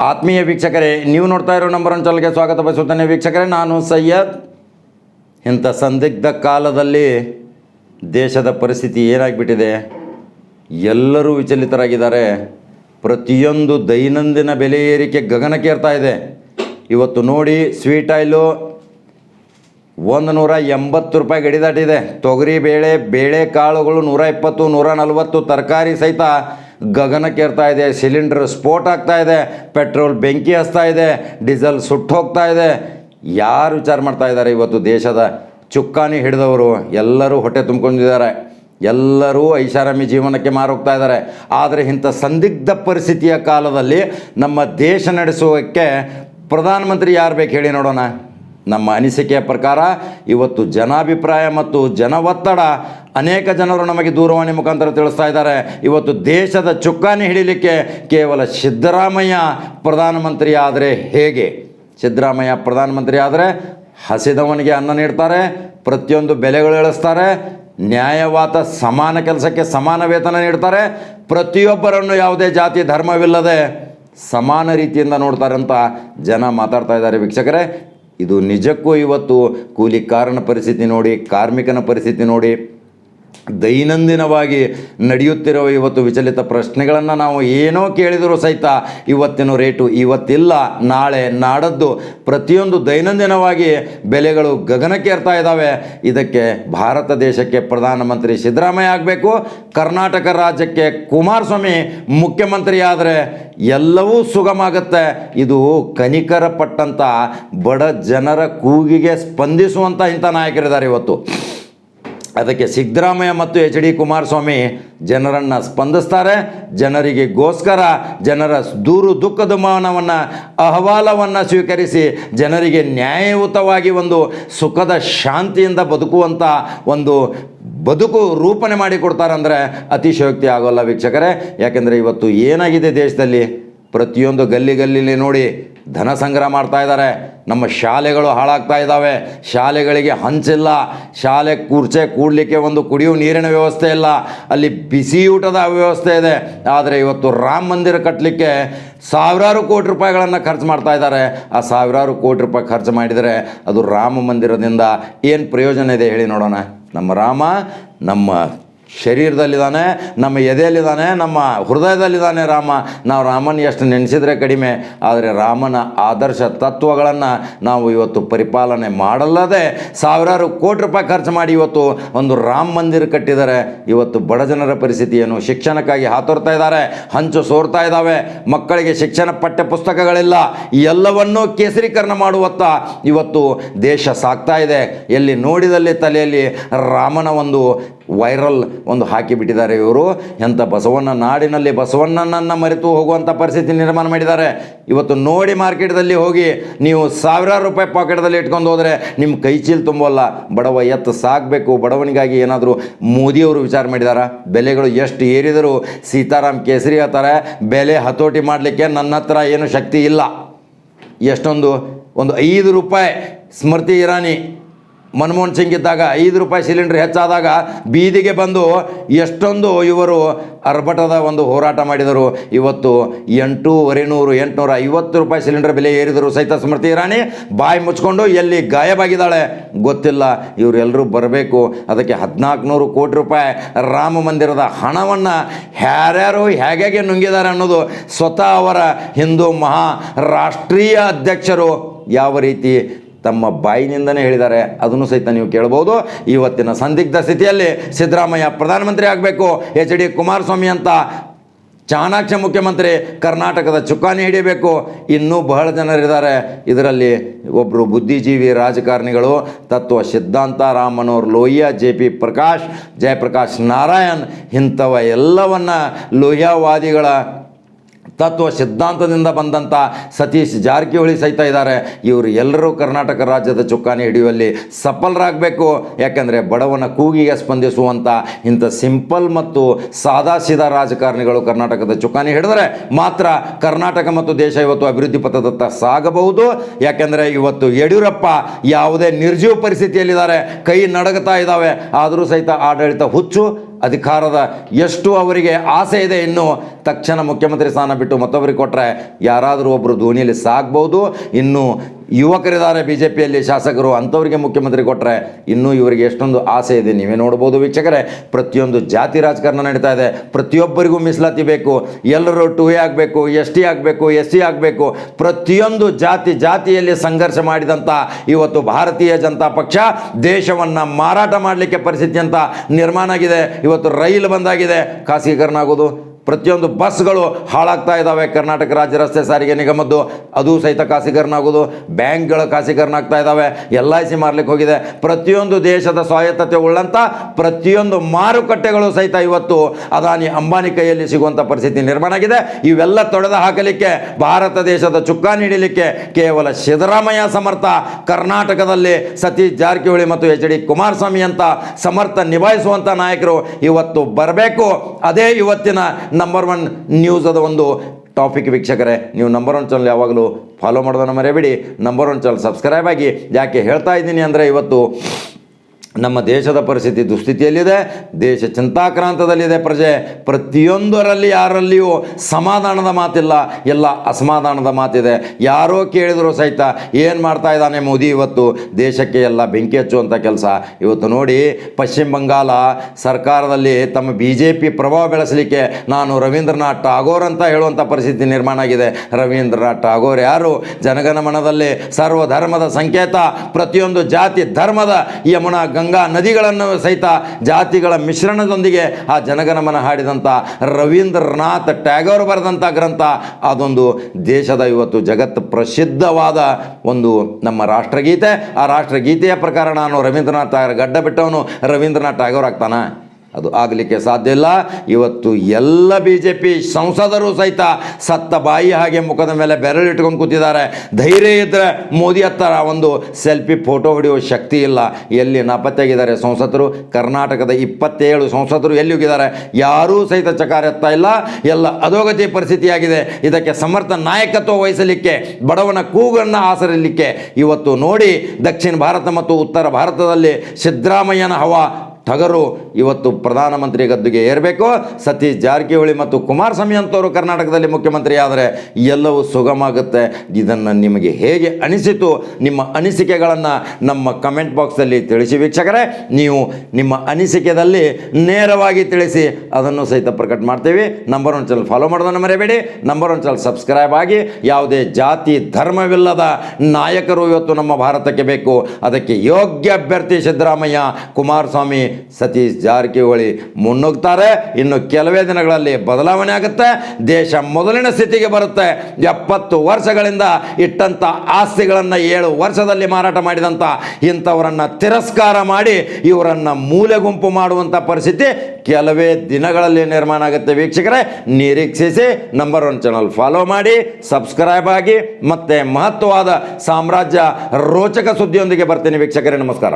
ಆತ್ಮೀಯ ವೀಕ್ಷಕರೇ, ನೀವು ನೋಡ್ತಾ ಇರೋ ನಂಬರ್ ಒನ್ ಚಾನಲ್ಗೆ ಸ್ವಾಗತ ಬಯಸುತ್ತೇನೆ ವೀಕ್ಷಕರೇ, ನಾನು ಸಯ್ಯದ್ ಇಂಥ ಸಂದಿಗ್ಧ ಕಾಲದಲ್ಲಿ ದೇಶದ ಪರಿಸ್ಥಿತಿ ಏನಾಗಿಬಿಟ್ಟಿದೆ? ಎಲ್ಲರೂ ವಿಚಲಿತರಾಗಿದ್ದಾರೆ. ಪ್ರತಿಯೊಂದು ದೈನಂದಿನ ಬೆಲೆ ಏರಿಕೆ ಗಗನಕ್ಕೇರ್ತಾ ಇದೆ. ಇವತ್ತು ನೋಡಿ ಸ್ವೀಟ್ ಆಯಿಲು ಒಂದು ನೂರ ಎಂಬತ್ತು ರೂಪಾಯಿ ಗಡಿದಾಟಿದೆ. ತೊಗರಿ ಬೇಳೆ ಬೇಳೆ ಕಾಳುಗಳು ನೂರ ಇಪ್ಪತ್ತು ನೂರ ನಲವತ್ತು ತರಕಾರಿ ಸಹಿತ ಗಗನಕ್ಕೇರ್ತಾ ಇದೆ, ಸಿಲಿಂಡರ್ ಸ್ಫೋಟ ಆಗ್ತಾ ಇದೆ, ಪೆಟ್ರೋಲ್ ಬೆಂಕಿ ಹಚ್ತಾ ಇದೆ, ಡೀಸೆಲ್ ಸುಟ್ಟು ಹೋಗ್ತಾ ಇದೆ. ಯಾರು ವಿಚಾರ ಮಾಡ್ತಾ ಇದ್ದಾರೆ ಇವತ್ತು ದೇಶದ ಚುಕ್ಕಾನಿ ಹಿಡಿದವರು? ಎಲ್ಲರೂ ಹೊಟ್ಟೆ ತುಂಬ್ಕೊಂಡಿದ್ದಾರೆ. ಎಲ್ಲರೂ ಐಷಾರಾಮಿ ಜೀವನಕ್ಕೆ ಮಾರೋಗ್ತಾ ಇದ್ದಾರೆ. ಆದರೆ ಇಂಥ ಸಂದಿಗ್ಧ ಪರಿಸ್ಥಿತಿಯ ಕಾಲದಲ್ಲಿ ನಮ್ಮ ದೇಶ ನಡೆಸುವಕ್ಕೆ ಪ್ರಧಾನಮಂತ್ರಿ ಯಾರು ಬೇಕು ಹೇಳಿ ನೋಡೋಣ. ನಮ್ಮ ಅನಿಸಿಕೆಯ ಪ್ರಕಾರ ಇವತ್ತು ಜನಾಭಿಪ್ರಾಯ ಮತ್ತು ಜನ ಒತ್ತಡ ಅನೇಕ ಜನರು ನಮಗೆ ದೂರವಾಣಿ ಮುಖಾಂತರ ತಿಳಿಸ್ತಾ ಇದ್ದಾರೆ. ಇವತ್ತು ದೇಶದ ಚುಕ್ಕಾಣಿ ಹಿಡಿಲಿಕ್ಕೆ ಕೇವಲ ಸಿದ್ದರಾಮಯ್ಯ ಪ್ರಧಾನಮಂತ್ರಿ ಆದರೆ ಹೇಗೆ? ಸಿದ್ದರಾಮಯ್ಯ ಪ್ರಧಾನಮಂತ್ರಿ ಆದರೆ ಹಸಿದವನಿಗೆ ಅನ್ನ ನೀಡ್ತಾರೆ, ಪ್ರತಿಯೊಂದು ಬೆಲೆಗಳು ಇಳಿಸ್ತಾರೆ ನ್ಯಾಯವಾದ ಸಮಾನ ಕೆಲಸಕ್ಕೆ ಸಮಾನ ವೇತನ ನೀಡ್ತಾರೆ, ಪ್ರತಿಯೊಬ್ಬರನ್ನು ಯಾವುದೇ ಜಾತಿ ಧರ್ಮವಿಲ್ಲದೆ ಸಮಾನ ರೀತಿಯಿಂದ ನೋಡ್ತಾರೆ ಅಂತ ಜನ ಮಾತಾಡ್ತಾ ಇದ್ದಾರೆ ವೀಕ್ಷಕರೇ. ಇದು ನಿಜಕ್ಕೂ ಇವತ್ತು ಕೂಲಿ ಕಾರಣ ಪರಿಸ್ಥಿತಿ ನೋಡಿ ಕಾರ್ಮಿಕನ ಪರಿಸ್ಥಿತಿ ನೋಡಿ. ದೈನಂದಿನವಾಗಿ ನಡೆಯುತ್ತಿರುವ ಇವತ್ತು ವಿಚಲಿತ ಪ್ರಶ್ನೆಗಳನ್ನು ನಾವು ಏನೋ ಕೇಳಿದರೂ ಸಹಿತ ಇವತ್ತಿನ ರೇಟು ಇವತ್ತಿಲ್ಲ, ನಾಳೆ ನಾಡದ್ದು ಪ್ರತಿಯೊಂದು ದೈನಂದಿನವಾಗಿ ಬೆಲೆಗಳು ಗಗನಕ್ಕೇರ್ತಾ ಇದ್ದಾವೆ. ಇದಕ್ಕೆ ಭಾರತ ದೇಶಕ್ಕೆ ಪ್ರಧಾನಮಂತ್ರಿ ಸಿದ್ದರಾಮಯ್ಯ ಆಗಬೇಕು, ಕರ್ನಾಟಕ ರಾಜ್ಯಕ್ಕೆ ಕುಮಾರಸ್ವಾಮಿ ಮುಖ್ಯಮಂತ್ರಿ ಆದರೆ ಎಲ್ಲವೂ ಸುಗಮ ಆಗುತ್ತೆ ಇದು ಕನಿಕರ ಪಟ್ಟಂಥ ಬಡ ಜನರ ಕೂಗಿಗೆ ಸ್ಪಂದಿಸುವಂಥ ಇಂಥ ನಾಯಕರಿದ್ದಾರೆ ಇವತ್ತು. ಅದಕ್ಕೆ ಸಿದ್ದರಾಮಯ್ಯ ಮತ್ತು ಎಚ್ ಡಿ ಕುಮಾರಸ್ವಾಮಿ ಜನರನ್ನು ಸ್ಪಂದಿಸ್ತಾರೆ. ಜನರಿಗೆ ಗೋಸ್ಕರ ಜನರ ದೂರು ದುಃಖದ ಮೌನವನ್ನು, ಅಹವಾಲವನ್ನು ಸ್ವೀಕರಿಸಿ ಜನರಿಗೆ ನ್ಯಾಯಯುತವಾಗಿ ಒಂದು ಸುಖದ ಶಾಂತಿಯಿಂದ ಬದುಕುವಂಥ ಒಂದು ಬದುಕು ರೂಪಣೆ ಮಾಡಿಕೊಡ್ತಾರಂದರೆ ಅತಿಶಯೋಕ್ತಿ ಆಗೋಲ್ಲ ವೀಕ್ಷಕರೇ. ಯಾಕೆಂದರೆ ಇವತ್ತು ಏನಾಗಿದೆ ದೇಶದಲ್ಲಿ? ಪ್ರತಿಯೊಂದು ಗಲ್ಲಿ ಗಲ್ಲಿಲಿ ನೋಡಿ ಧನ ಸಂಗ್ರಹ ಮಾಡ್ತಾ ಇದ್ದಾರೆ. ನಮ್ಮ ಶಾಲೆಗಳು ಹಾಳಾಗ್ತಾ ಇದ್ದಾವೆ. ಶಾಲೆಗಳಿಗೆ ಹಂಚಿಲ್ಲ. ಶಾಲೆ ಕೂರ್ಚೆ ಕೂಡಲಿಕ್ಕೆ ಒಂದು ಕುಡಿಯುವ ನೀರಿನ ವ್ಯವಸ್ಥೆ ಇಲ್ಲ. ಅಲ್ಲಿ ಬಿಸಿಯೂಟದ ಅವ್ಯವಸ್ಥೆ ವ್ಯವಸ್ಥೆ ಇದೆ. ಆದರೆ ಇವತ್ತು ರಾಮ ಮಂದಿರ ಕಟ್ಟಲಿಕ್ಕೆ ಸಾವಿರಾರು ಕೋಟಿ ರೂಪಾಯಿಗಳನ್ನು ಖರ್ಚು ಮಾಡ್ತಾ ಇದ್ದಾರೆ. ಆ ಸಾವಿರಾರು ಕೋಟಿ ರೂಪಾಯಿ ಖರ್ಚು ಮಾಡಿದರೆ ಅದು ರಾಮ ಮಂದಿರದಿಂದ ಏನು ಪ್ರಯೋಜನ ಇದೆ ಹೇಳಿ ನೋಡೋಣ. ನಮ್ಮ ರಾಮ, ನಮ್ಮ ಶರೀರದಲ್ಲಿದ್ದಾನೆ, ನಮ್ಮ ಎದೆಯಲ್ಲಿದ್ದಾನೆ, ನಮ್ಮ ಹೃದಯದಲ್ಲಿದ್ದಾನೆ ರಾಮ. ನಾವು ರಾಮನ ಎಷ್ಟು ನೆನೆಸಿದರೆ ಕಡಿಮೆ, ಆದರೆ ರಾಮನ ಆದರ್ಶ ತತ್ವಗಳನ್ನು ನಾವು ಇವತ್ತು ಪರಿಪಾಲನೆ ಮಾಡಲ್ಲದೆ ಸಾವಿರಾರು ಕೋಟಿ ರೂಪಾಯಿ ಖರ್ಚು ಮಾಡಿ ಇವತ್ತು ಒಂದು ರಾಮ ಮಂದಿರ ಕಟ್ಟಿದ್ದಾರೆ. ಇವತ್ತು ಬಡ ಜನರ ಪರಿಸ್ಥಿತಿಯನ್ನು ಶಿಕ್ಷಣಕ್ಕಾಗಿ ಹಾತೊರ್ತಾ ಇದ್ದಾರೆ, ಹಂಚು ಸೋರ್ತಾ ಇದ್ದಾವೆ. ಮಕ್ಕಳಿಗೆ ಶಿಕ್ಷಣ ಪಠ್ಯ ಪುಸ್ತಕಗಳಿಲ್ಲ ಎಲ್ಲವನ್ನೂ ಕೇಸರೀಕರಣ ಮಾಡುವತ್ತ ಇವತ್ತು ದೇಶ ಸಾಕ್ತಾ ಇದೆ. ಎಲ್ಲಿ ನೋಡಿದಲ್ಲಿ ತಲೆಯಲ್ಲಿ ರಾಮನ ಒಂದು ವೈರಲ್ ಒಂದು ಹಾಕಿಬಿಟ್ಟಿದ್ದಾರೆ ಇವರು. ಎಂಥ ಬಸವಣ್ಣ ನಾಡಿನಲ್ಲಿ ಬಸವಣ್ಣನನ್ನು ಮರೆತು ಹೋಗುವಂಥ ಪರಿಸ್ಥಿತಿ ನಿರ್ಮಾಣ ಮಾಡಿದ್ದಾರೆ. ಇವತ್ತು ನೋಡಿ ಮಾರ್ಕೆಟ್ದಲ್ಲಿ ಹೋಗಿ ನೀವು ಸಾವಿರಾರು ರೂಪಾಯಿ ಪಾಕೆಟ್ದಲ್ಲಿ ಇಟ್ಕೊಂಡು ಹೋದರೆ ನಿಮ್ಮ ಕೈ ತುಂಬಲ್ಲ ತುಂಬೋಲ್ಲ. ಬಡವ ಎತ್ತು ಸಾಕಬೇಕು. ಬಡವನಿಗಾಗಿ ಏನಾದರೂ ಮೋದಿಯವರು ವಿಚಾರ ಮಾಡಿದಾರ? ಬೆಲೆಗಳು ಎಷ್ಟು ಏರಿದರೂ ಸೀತಾರಾಮ್ ಕೇಸರಿ ಹೇಳ್ತಾರೆ, ಬೆಲೆ ಹತೋಟಿ ಮಾಡಲಿಕ್ಕೆ ನನ್ನ ಹತ್ರ ಏನು ಶಕ್ತಿ ಇಲ್ಲ. ಎಷ್ಟೊಂದು? ಒಂದು ಐದು ರೂಪಾಯಿ ಸ್ಮೃತಿ ಇರಾನಿ ಮನಮೋಹನ್ ಸಿಂಗ್ ಇದ್ದಾಗ ಐದು ರೂಪಾಯಿ ಸಿಲಿಂಡರ್ ಹೆಚ್ಚಾದಾಗ ಬೀದಿಗೆ ಬಂದು ಎಷ್ಟೊಂದು ಇವರು ಅರ್ಭಟದ ಒಂದು ಹೋರಾಟ ಮಾಡಿದರು. ಇವತ್ತು ಎಂಟೂವರೆ ನೂರು, ಎಂಟುನೂರ ಐವತ್ತು ರೂಪಾಯಿ ಸಿಲಿಂಡರ್ ಬೆಲೆ ಏರಿದರು ಸಹಿತ ಸ್ಮೃತಿ ಇರಾನಿ ಬಾಯಿ ಮುಚ್ಕೊಂಡು ಎಲ್ಲಿ ಗಾಯಬಾಗಿದ್ದಾಳೆ ಗೊತ್ತಿಲ್ಲ. ಇವರೆಲ್ಲರೂ ಬರಬೇಕು. ಅದಕ್ಕೆ ಹದಿನಾಲ್ಕು ನೂರು ಕೋಟಿ ರೂಪಾಯಿ ರಾಮ ಮಂದಿರದ ಹಣವನ್ನು ಯಾರ್ಯಾರು ಹೇಗೆ ನುಂಗಿದ್ದಾರೆ ಅನ್ನೋದು ಸ್ವತಃ ಅವರ ಹಿಂದೂ ಮಹಾ ರಾಷ್ಟ್ರೀಯ ಅಧ್ಯಕ್ಷರು ಯಾವ ರೀತಿ ತಮ್ಮ ಬಾಯಿನಿಂದನೇ ಹೇಳಿದ್ದಾರೆ. ಅದನ್ನು ಸಹಿತ ನೀವು ಕೇಳ್ಬೋದು ಇವತ್ತಿನ ಸಂದಿಗ್ಧ ಸ್ಥಿತಿಯಲ್ಲಿ ಸಿದ್ದರಾಮಯ್ಯ ಪ್ರಧಾನಮಂತ್ರಿ ಆಗಬೇಕು. ಎಚ್ ಡಿ ಕುಮಾರಸ್ವಾಮಿ ಅಂತ ಚಾಣಾಕ್ಷ ಮುಖ್ಯಮಂತ್ರಿ ಕರ್ನಾಟಕದ ಚುಕ್ಕಾಣಿ ಹಿಡಿಯಬೇಕು. ಇನ್ನೂ ಬಹಳ ಜನರಿದ್ದಾರೆ. ಇದರಲ್ಲಿ ಒಬ್ಬರು ಬುದ್ಧಿಜೀವಿ ರಾಜಕಾರಣಿಗಳು, ತತ್ವ ಸಿದ್ಧಾಂತ, ರಾಮನೋರ್ ಲೋಹಿಯಾ, ಜೆ ಪಿ ಪ್ರಕಾಶ್, ಜಯಪ್ರಕಾಶ್ ನಾರಾಯಣ್, ಇಂಥವ ಎಲ್ಲವನ್ನ ಲೋಹಿಯಾವಾದಿಗಳ ತತ್ವ ಸಿದ್ಧಾಂತದಿಂದ ಬಂದಂಥ ಸತೀಶ್ ಜಾರಕಿಹೊಳಿ ಸಹಿತ ಇದ್ದಾರೆ. ಇವರು ಎಲ್ಲರೂ ಕರ್ನಾಟಕ ರಾಜ್ಯದ ಚುಕ್ಕಾಣಿ ಹಿಡಿಯುವಲ್ಲಿ ಸಫಲರಾಗಬೇಕು. ಯಾಕೆಂದರೆ ಬಡವನ ಕೂಗಿಗೆ ಸ್ಪಂದಿಸುವಂಥ ಇಂಥ ಸಿಂಪಲ್ ಮತ್ತು ಸಾದಾ ಸೀದಾ ರಾಜಕಾರಣಿಗಳು ಕರ್ನಾಟಕದ ಚುಕ್ಕಾಣಿ ಹಿಡಿದರೆ ಮಾತ್ರ ಕರ್ನಾಟಕ ಮತ್ತು ದೇಶ ಇವತ್ತು ಅಭಿವೃದ್ಧಿ ಪಥದತ್ತ ಸಾಗಬಹುದು. ಯಾಕೆಂದರೆ ಇವತ್ತು ಯಡಿಯೂರಪ್ಪ ಯಾವುದೇ ನಿರ್ಜೀವ ಪರಿಸ್ಥಿತಿಯಲ್ಲಿದ್ದಾರೆ. ಕೈ ನಡಗತಾ ಇದ್ದಾವೆ. ಆದರೂ ಸಹಿತ ಆಡಳಿತ ಹುಚ್ಚು ಅಧಿಕಾರದ ಎಷ್ಟು ಅವರಿಗೆ ಆಸೆ ಇದೆ ಇನ್ನು ತಕ್ಷಣ ಮುಖ್ಯಮಂತ್ರಿ ಸ್ಥಾನ ಬಿಟ್ಟು ಮತ್ತೊಬ್ಬರಿಗೆ ಕೊಟ್ಟರೆ ಯಾರಾದರೂ ಒಬ್ಬರು ಧೋನಿಯಲ್ಲಿ ಸಾಗ್ಬೋದು, ಇನ್ನು ಯುವಕರಿದ್ದಾರೆ ಬಿ ಜೆ ಪಿಯಲ್ಲಿ ಶಾಸಕರು, ಅಂಥವ್ರಿಗೆ ಮುಖ್ಯಮಂತ್ರಿ ಕೊಟ್ಟರೆ ಇನ್ನೂ ಇವರಿಗೆ ಎಷ್ಟೊಂದು ಆಸೆ ಇದೆ. ನೀವೇ ನೋಡ್ಬೋದು ವೀಕ್ಷಕರೇ, ಪ್ರತಿಯೊಂದು ಜಾತಿ ರಾಜಕಾರಣ ನಡೀತಾ ಇದೆ. ಪ್ರತಿಯೊಬ್ಬರಿಗೂ ಮೀಸಲಾತಿ ಬೇಕು. ಎಲ್ಲರೂ ಟು ಎ ಆಗಬೇಕು, ಎಸ್ ಟಿ ಆಗಬೇಕು, ಎಸ್ ಸಿ ಆಗಬೇಕು. ಪ್ರತಿಯೊಂದು ಜಾತಿ ಜಾತಿಯಲ್ಲಿ ಸಂಘರ್ಷ ಮಾಡಿದಂಥ ಇವತ್ತು ಭಾರತೀಯ ಜನತಾ ಪಕ್ಷ ದೇಶವನ್ನು ಮಾರಾಟ ಮಾಡಲಿಕ್ಕೆ ಪರಿಸ್ಥಿತಿ ಅಂತ ನಿರ್ಮಾಣ ಆಗಿದೆ. ಇವತ್ತು ರೈಲು ಬಂದಾಗಿದೆ ಖಾಸಗೀಕರಣ ಆಗೋದು. ಪ್ರತಿಯೊಂದು ಬಸ್ಗಳು ಹಾಳಾಗ್ತಾ ಇದ್ದಾವೆ ಕರ್ನಾಟಕ ರಾಜ್ಯ ರಸ್ತೆ ಸಾರಿಗೆ ನಿಗಮದ್ದು. ಅದು ಸಹಿತ ಖಾಸಗೀಕರಣ ಆಗೋದು ಬ್ಯಾಂಕ್ಗಳ ಖಾಸಗೀಕರಣ ಆಗ್ತಾ ಇದ್ದಾವೆ ಎಲ್ ಐ ಸಿ ಮಾರ್ಲಿಕ್ಕೆ ಹೋಗಿದೆ. ಪ್ರತಿಯೊಂದು ದೇಶದ ಸ್ವಾಯತ್ತತೆ ಉಳ್ಳಂಥ ಪ್ರತಿಯೊಂದು ಮಾರುಕಟ್ಟೆಗಳು ಸಹಿತ ಇವತ್ತು ಅದಾನಿ ಅಂಬಾನಿ ಕೈಯಲ್ಲಿ ಸಿಗುವಂಥ ಪರಿಸ್ಥಿತಿ ನಿರ್ಮಾಣ ಆಗಿದೆ. ಇವೆಲ್ಲ ತೊಡೆದು ಹಾಕಲಿಕ್ಕೆ, ಭಾರತ ದೇಶದ ಚುಕ್ಕಾಣಿ ನೀಡಲಿಕ್ಕೆ ಕೇವಲ ಸಿದ್ದರಾಮಯ್ಯ ಸಮರ್ಥ, ಕರ್ನಾಟಕದಲ್ಲಿ ಸತೀಶ್ ಜಾರಕಿಹೊಳಿ ಮತ್ತು ಎಚ್ ಡಿ ಕುಮಾರಸ್ವಾಮಿ ಅಂತ ಸಮರ್ಥ ನಿಭಾಯಿಸುವಂಥ ನಾಯಕರು ಇವತ್ತು ಬರಬೇಕು. ಅದೇ ಇವತ್ತಿನ ನಂಬರ್ ಒನ್ ನ್ಯೂಸ್ ಅದ ಒಂದು ಟಾಪಿಕ್ ವೀಕ್ಷಕರೇ. ನೀವು ನಂಬರ್ ಒನ್ ಚಾನಲ್ ಯಾವಾಗಲೂ ಫಾಲೋ ಮಾಡೋದನ್ನು ಮರೆಯಬೇಡಿ. ನಂಬರ್ ಒನ್ ಚಾನಲ್ ಸಬ್ಸ್ಕ್ರೈಬ್ ಆಗಿ. ಯಾಕೆ ಹೇಳ್ತಾ ಇದ್ದೀನಿ ಅಂದರೆ ಇವತ್ತು ನಮ್ಮ ದೇಶದ ಪರಿಸ್ಥಿತಿ ದುಸ್ಥಿತಿಯಲ್ಲಿದೆ, ದೇಶ ಚಿಂತಾಕ್ರಾಂತದಲ್ಲಿದೆ ಪ್ರಜೆ. ಪ್ರತಿಯೊಂದರಲ್ಲಿ ಯಾರಲ್ಲಿಯೂ ಸಮಾಧಾನದ ಮಾತಿಲ್ಲ, ಎಲ್ಲ ಅಸಮಾಧಾನದ ಮಾತಿದೆ. ಯಾರೋ ಕೇಳಿದರೂ ಸಹಿತ ಏನು ಮಾಡ್ತಾ ಇದ್ದಾನೆ ಮೋದಿ ಇವತ್ತು? ದೇಶಕ್ಕೆ ಎಲ್ಲ ಬೆಂಕಿ ಹಚ್ಚುವಂಥ ಕೆಲಸ. ಇವತ್ತು ನೋಡಿ ಪಶ್ಚಿಮ ಬಂಗಾಳ ಸರ್ಕಾರದಲ್ಲಿ ತಮ್ಮ ಬಿ ಜೆ ಪಿ ಪ್ರಭಾವ ಬೆಳೆಸಲಿಕ್ಕೆ ನಾನು ರವೀಂದ್ರನಾಥ್ ಟಾಗೋರ್ ಅಂತ ಹೇಳುವಂಥ ಪರಿಸ್ಥಿತಿ ನಿರ್ಮಾಣ ಆಗಿದೆ. ರವೀಂದ್ರನಾಥ್ ಟಾಗೋರ್ ಯಾರು? ಜನಗಣಮನದಲ್ಲಿ ಸರ್ವಧರ್ಮದ ಸಂಕೇತ, ಪ್ರತಿಯೊಂದು ಜಾತಿ ಧರ್ಮದ ಯಮುನಾ ನದಿಗಳನ್ನು ಸಹಿತ ಜಾತಿಗಳ ಮಿಶ್ರಣದೊಂದಿಗೆ ಆ ಜನಗಣಮನ ಹಾಡಿದಂಥ ರವೀಂದ್ರನಾಥ್ ಟ್ಯಾಗೋರ್ ಬರೆದಂಥ ಗ್ರಂಥ. ಅದೊಂದು ದೇಶದ ಇವತ್ತು ಜಗತ್ತು ಪ್ರಸಿದ್ಧವಾದ ಒಂದು ನಮ್ಮ ರಾಷ್ಟ್ರಗೀತೆ. ಆ ರಾಷ್ಟ್ರಗೀತೆಯ ಪ್ರಕಾರ ನಾನು ರವೀಂದ್ರನಾಥ್ ಗಡ್ಡ ಬಿಟ್ಟವನು. ರವೀಂದ್ರನಾಥ್ ಟ್ಯಾಗೋರ್ ಆಗ್ತಾನ? ಅದು ಆಗಲಿಕ್ಕೆ ಸಾಧ್ಯ ಇಲ್ಲ. ಇವತ್ತು ಎಲ್ಲ ಬಿ ಜೆ ಪಿ ಸಂಸದರು ಸಹಿತ ಸತ್ತ ಬಾಯಿ ಹಾಗೆ ಮುಖದ ಮೇಲೆ ಬೆರಳಿಟ್ಕೊಂಡು ಕೂತಿದ್ದಾರೆ. ಧೈರ್ಯ ಇದ್ದರೆ ಮೋದಿ ಹತ್ತರ ಒಂದು ಸೆಲ್ಫಿ, ಫೋಟೋ ಹೊಡೆಯುವ ಶಕ್ತಿ ಇಲ್ಲ. ಎಲ್ಲಿ ನಾಪತ್ತೆಯಾಗಿದ್ದಾರೆ ಸಂಸದರು? ಕರ್ನಾಟಕದ ಇಪ್ಪತ್ತೇಳು ಸಂಸದರು ಎಲ್ಲಿ ಹೋಗಿದ್ದಾರೆ? ಯಾರೂ ಸಹಿತ ಚಕಾರ ಎತ್ತಾ ಇಲ್ಲ. ಎಲ್ಲ ಅಧೋಗತಿ ಪರಿಸ್ಥಿತಿಯಾಗಿದೆ. ಇದಕ್ಕೆ ಸಮರ್ಥ ನಾಯಕತ್ವ ವಹಿಸಲಿಕ್ಕೆ, ಬಡವನ ಕೂಗನ್ನು ಆಸರಿಲಿಕ್ಕೆ ಇವತ್ತು ನೋಡಿ ದಕ್ಷಿಣ ಭಾರತ ಮತ್ತು ಉತ್ತರ ಭಾರತದಲ್ಲಿ ಸಿದ್ದರಾಮಯ್ಯನ ಹವಾ ಟಗರು ಇವತ್ತು ಪ್ರಧಾನಮಂತ್ರಿ ಗದ್ದುಗೆ ಏರಬೇಕು. ಸತೀಶ್ ಜಾರಕಿಹೊಳಿ ಮತ್ತು ಕುಮಾರಸ್ವಾಮಿ ಅಂತವರು ಕರ್ನಾಟಕದಲ್ಲಿ ಮುಖ್ಯಮಂತ್ರಿ ಆದರೆ ಎಲ್ಲವೂ ಸುಗಮ ಆಗುತ್ತೆ ಇದನ್ನು ನಿಮಗೆ ಹೇಗೆ ಅನಿಸಿತು? ನಿಮ್ಮ ಅನಿಸಿಕೆಗಳನ್ನು ನಮ್ಮ ಕಮೆಂಟ್ ಬಾಕ್ಸಲ್ಲಿ ತಿಳಿಸಿ ವೀಕ್ಷಕರೇ. ನೀವು ನಿಮ್ಮ ಅನಿಸಿಕೆಯಲ್ಲಿ ನೇರವಾಗಿ ತಿಳಿಸಿ ಅದನ್ನು ಸಹಿತ ಪ್ರಕಟ ಮಾಡ್ತೀವಿ. ನಂಬರ್ ಒನ್ ಚಾನಲ್ ಫಾಲೋ ಮಾಡೋದನ್ನು ಮರೆಯಬೇಡಿ ನಂಬರ್ ಒನ್ ಚಾನಲ್ ಸಬ್ಸ್ಕ್ರೈಬ್ ಆಗಿ. ಯಾವುದೇ ಜಾತಿ ಧರ್ಮವಿಲ್ಲದ ನಾಯಕರು ಇವತ್ತು ನಮ್ಮ ಭಾರತಕ್ಕೆ ಬೇಕು. ಅದಕ್ಕೆ ಯೋಗ್ಯ ಅಭ್ಯರ್ಥಿ ಸಿದ್ದರಾಮಯ್ಯ, ಕುಮಾರಸ್ವಾಮಿ ಸತೀಶ್ ಜಾರಕಿಹೊಳಿ ಮುನ್ನುಗ್ತಾರೆ. ಇನ್ನು ಕೆಲವೇ ದಿನಗಳಲ್ಲಿ ಬದಲಾವಣೆ ಆಗುತ್ತೆ. ದೇಶ ಮೊದಲಿನ ಸ್ಥಿತಿಗೆ ಬರುತ್ತೆ. ಎಪ್ಪತ್ತು ವರ್ಷಗಳಿಂದ ಇಟ್ಟಂಥ ಆಸ್ತಿಗಳನ್ನು ಏಳು ವರ್ಷದಲ್ಲಿ ಮಾರಾಟ ಮಾಡಿದಂಥ ಇಂಥವರನ್ನು ತಿರಸ್ಕಾರ ಮಾಡಿ ಇವರನ್ನು ಮೂಲೆ ಗುಂಪು ಮಾಡುವಂಥ ಪರಿಸ್ಥಿತಿ ಕೆಲವೇ ದಿನಗಳಲ್ಲಿ ನಿರ್ಮಾಣ ಆಗುತ್ತೆ ವೀಕ್ಷಕರೇ. ನಿರೀಕ್ಷಿಸಿ ನಂಬರ್ ಒನ್ ಚಾನಲ್ ಫಾಲೋ ಮಾಡಿ ಸಬ್ಸ್ಕ್ರೈಬ್ ಆಗಿ, ಮತ್ತೆ ಮಹತ್ವವಾದ ಸಾಮ್ರಾಜ್ಯ ರೋಚಕ ಸುದ್ದಿಯೊಂದಿಗೆ ಬರ್ತೀನಿ ವೀಕ್ಷಕರೇ. ನಮಸ್ಕಾರ.